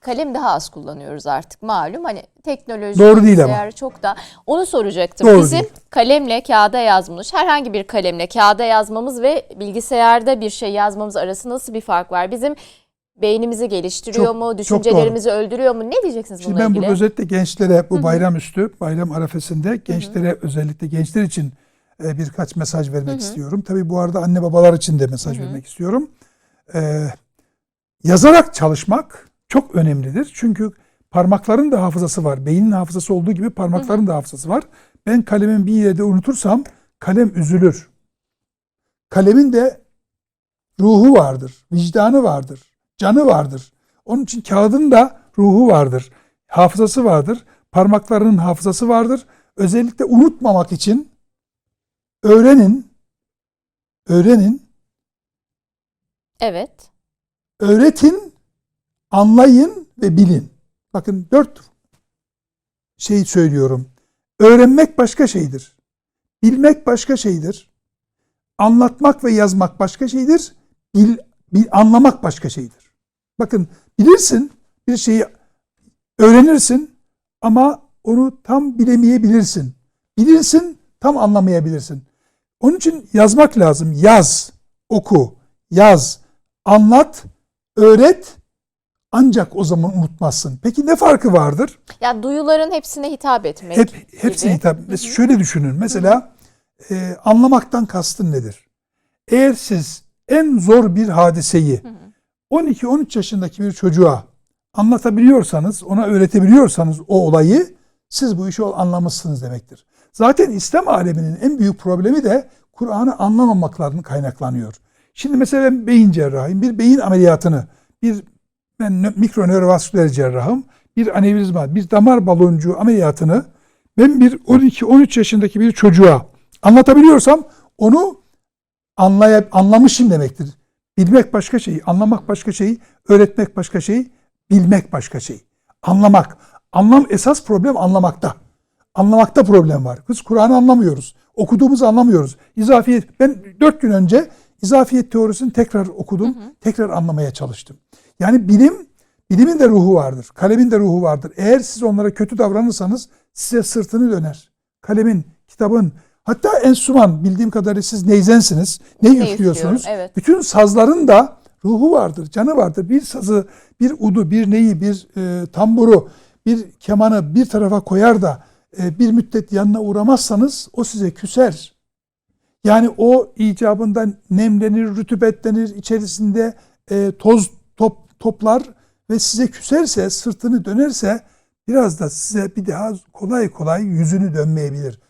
kalem daha az kullanıyoruz artık malum. Hani teknoloji Doğru değil ama. çok da onu soracaktım. Doğru Bizim değil. kalemle kağıda yazmış herhangi bir kalemle kağıda yazmamız ve bilgisayarda bir şey yazmamız arasında nasıl bir fark var? Bizim beynimizi geliştiriyor Çok- mu? çok doğru. Düşüncelerimizi öldürüyor mu? Ne diyeceksiniz Şimdi bununla ben ilgili? burada özellikle gençlere bu bayram üstü, bayram arefesinde gençlere özellikle gençler için e, birkaç mesaj vermek istiyorum. Tabii bu arada anne babalar için de mesaj vermek istiyorum. E, yazarak çalışmak çok önemlidir. Çünkü parmakların da hafızası var. Beynin hafızası olduğu gibi parmakların da hafızası var. Ben kalemin bir yerde unutursam kalem üzülür. Kalemin de ruhu vardır, vicdanı vardır, canı vardır. Onun için kağıdın da ruhu vardır, hafızası vardır, parmaklarının hafızası vardır. Özellikle unutmamak için öğrenin, öğrenin, Evet. öğretin, anlayın ve bilin. Bakın dört şey söylüyorum. Öğrenmek başka şeydir. Bilmek başka şeydir. Anlatmak ve yazmak başka şeydir. Bil, bil, anlamak başka şeydir. Bakın bilirsin bir şeyi öğrenirsin ama onu tam bilemeyebilirsin. Bilirsin tam anlamayabilirsin. Onun için yazmak lazım. Yaz, oku, yaz, anlat, öğret ancak o zaman unutmazsın. Peki ne farkı vardır? Ya duyuların hepsine hitap etmek. Hep hepsi gibi. hitap. Mesela şöyle düşünün. Mesela e, anlamaktan kastın nedir? Eğer siz en zor bir hadiseyi 12-13 yaşındaki bir çocuğa anlatabiliyorsanız, ona öğretebiliyorsanız o olayı siz bu işi anlamışsınız demektir. Zaten İslam aleminin en büyük problemi de Kur'an'ı anlamamaklarının kaynaklanıyor. Şimdi mesela ben beyin cerrahıyım. Bir beyin ameliyatını, bir ben mikronörovasküler cerrahım. Bir anevrizma, bir damar baloncuğu ameliyatını ben bir 12-13 yaşındaki bir çocuğa anlatabiliyorsam onu anlayıp anlamışım demektir. Bilmek başka şey, anlamak başka şey, öğretmek başka şey, bilmek başka şey. Anlamak. Anlam esas problem anlamakta. Anlamakta problem var. Biz Kur'an'ı anlamıyoruz. Okuduğumuzu anlamıyoruz. İzafiyet ben dört gün önce izafiyet teorisini tekrar okudum. Tekrar anlamaya çalıştım. Yani bilim bilimin de ruhu vardır. Kalemin de ruhu vardır. Eğer siz onlara kötü davranırsanız size sırtını döner. Kalemin, kitabın, hatta enstrüman bildiğim kadarıyla siz neyzensiniz. Ne Ne üflüyorsunuz? evet. Bütün sazların da ruhu vardır, canı vardır. Bir sazı, bir udu, bir neyi, bir e, tamburu, bir kemanı bir tarafa koyar da e, bir müddet yanına uğramazsanız o size küser. Yani o icabında nemlenir, rütubetlenir, içerisinde e, toz top, toplar ve size küserse, sırtını dönerse biraz da size bir daha kolay kolay yüzünü dönmeyebilir.